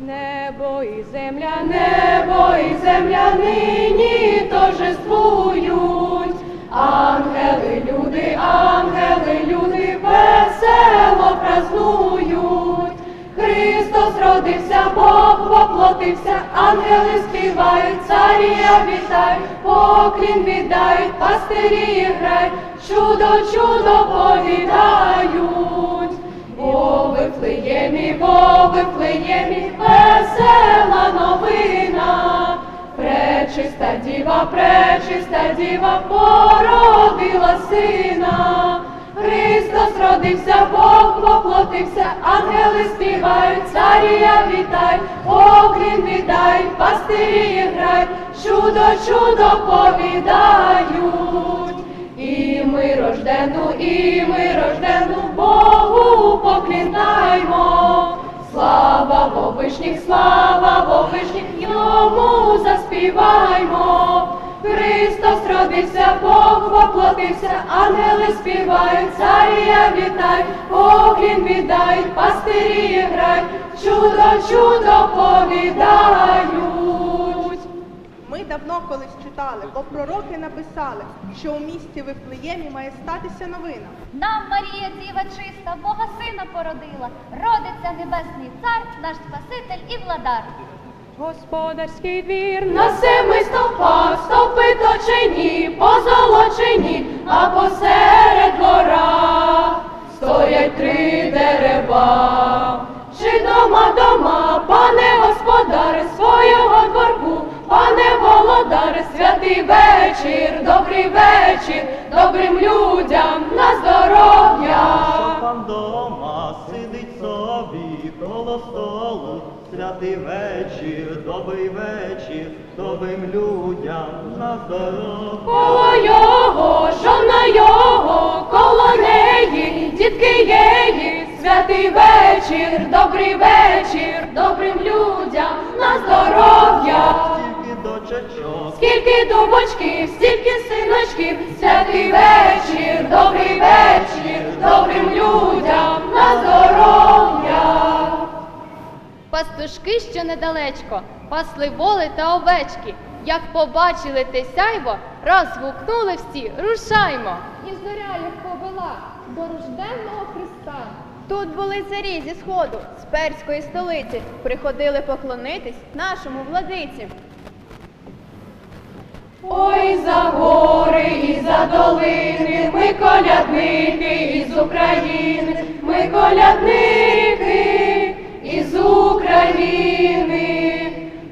Небо і земля, небо і земля нині торжествують. Ангели, люди, ангели, люди весело празнують. Христос родився, Бог воплотився, ангели співають, царія вітають, поклін віддають, пастирі грають, чудо, чудо повідають. В Вифлеємі, бо Вифлеємі весела новина. Пречиста діва, пречиста діва породила сина. Христос родився, Бог воплотився, ангели співають, царія вітають, поклін віддають, пастирі грають, чудо, чудо повідають. І ми рождену, і ми рождену Богу. Слава Вовишніх, слава Вовишніх, йому заспіваймо. Христос родився, Бог воплотився, ангели співають, царія вітають, поклін віддають, пастирі грають, чудо, чудо повідають. Давно колись читали, бо пророки написали, що у місті Вифлеємі має статися новина. Нам Марія Діва чиста, Бога сина породила, родиться небесний цар, наш Спаситель і владар. Господарський двір на семи стовпах, стовпи точені, позолочені, а посеред пане святий вечір, добрий вечір, добрим людям на здоров'я. Що там дома сидить собі коло столу, святий вечір, добрий вечір, добрим людям на здоров'я. Коло його, жона його, коло неї, дітки єї, святий вечір, добрий вечір, добрим людям на здоров'я. Дочечок, Скільки дубочків, стільки синочків, святий вечір, добрий вечір, добрим людям на здоров'я. Пастушки, що недалечко, пасли воли та овечки. Як побачили те сяйво, раз гукнули всі, рушаймо. І зоря їх повела до рожденного Христа. Тут були царі зі сходу, з перської столиці, приходили поклонитись нашому владиці. Ой, за гори і за долини, ми колядники із України, ми колядники із України.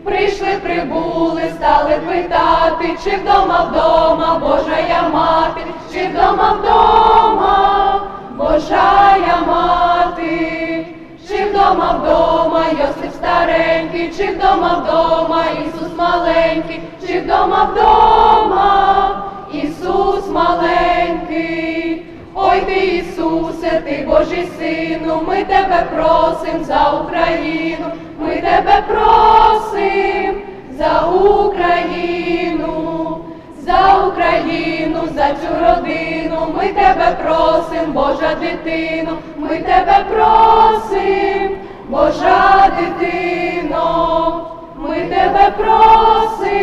Прийшли, прибули, стали питати, чи вдома вдома Божая мати, чи вдома вдома Божая мати. Чи вдома вдома Йосип старенький, чи вдома вдома Ісус маленький, чи вдома вдома? Ісус маленький. Ой ти, Ісусе, ти Божий сину, ми тебе просим за Україну, ми тебе просим за Україну, за Україну, за цю родину, ми тебе просим, Божа дитино, ми тебе просим, Божа дитино, ми тебе просим,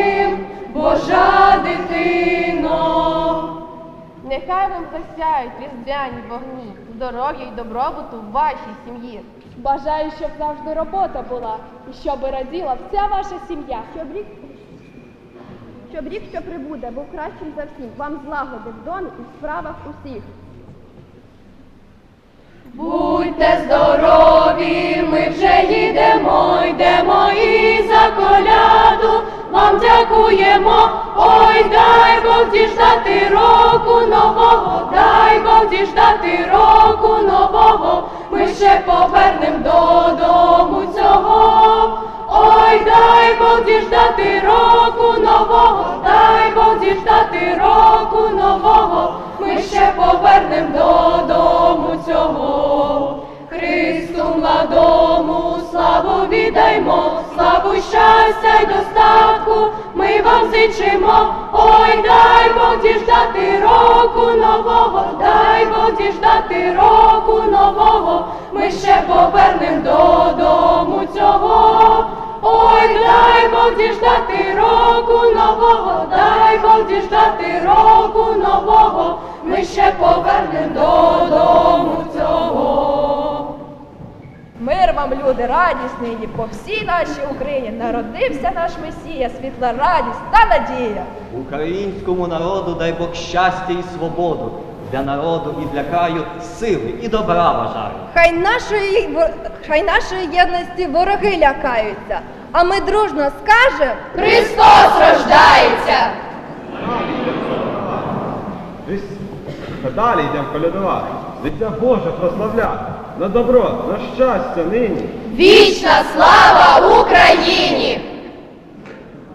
Нехай вам засяють різдвяні вогні, здоров'я й добробуту в вашій сім'ї. Бажаю, щоб завжди робота була, і щоб раділа вся ваша сім'я. Щоб рік, щоб рік, що прибуде, був кращим за всіх, вам злагоди в домі і в справах усіх. Будьте здорові, ми вже їдемо, йдемо і за коляду. Вам дякуємо, ой, дай Бог діждати року нового, дай Бог діждати року нового, ми ще повернем додому цього. Ой, дай Бог діждати року нового, дай Бог діждати року нового, ми ще повернем додому цього. Христу младому славу віддаймо, славу щастя й достатку, ми вам зичимо, ой, дай Бог діждати року нового, дай Бог діждати року нового, ми ще повернем додому цього. Ой, дай діждати року нового, дай Бог діждати року нового, ми ще повернем додому цього. Мир вам, люди, радість нині по всій нашій Україні народився наш Месія, світла радість та надія. Українському народу дай Бог щастя і свободу. Для народу і для краю сили і добра бажаю. Хай нашої, во- хай нашої єдності вороги лякаються, а ми дружно скажемо. Христос рождається! Десь далі йдемо колядувати, дитя Боже прославляти, на добро, на щастя нині. Вічна слава Україні!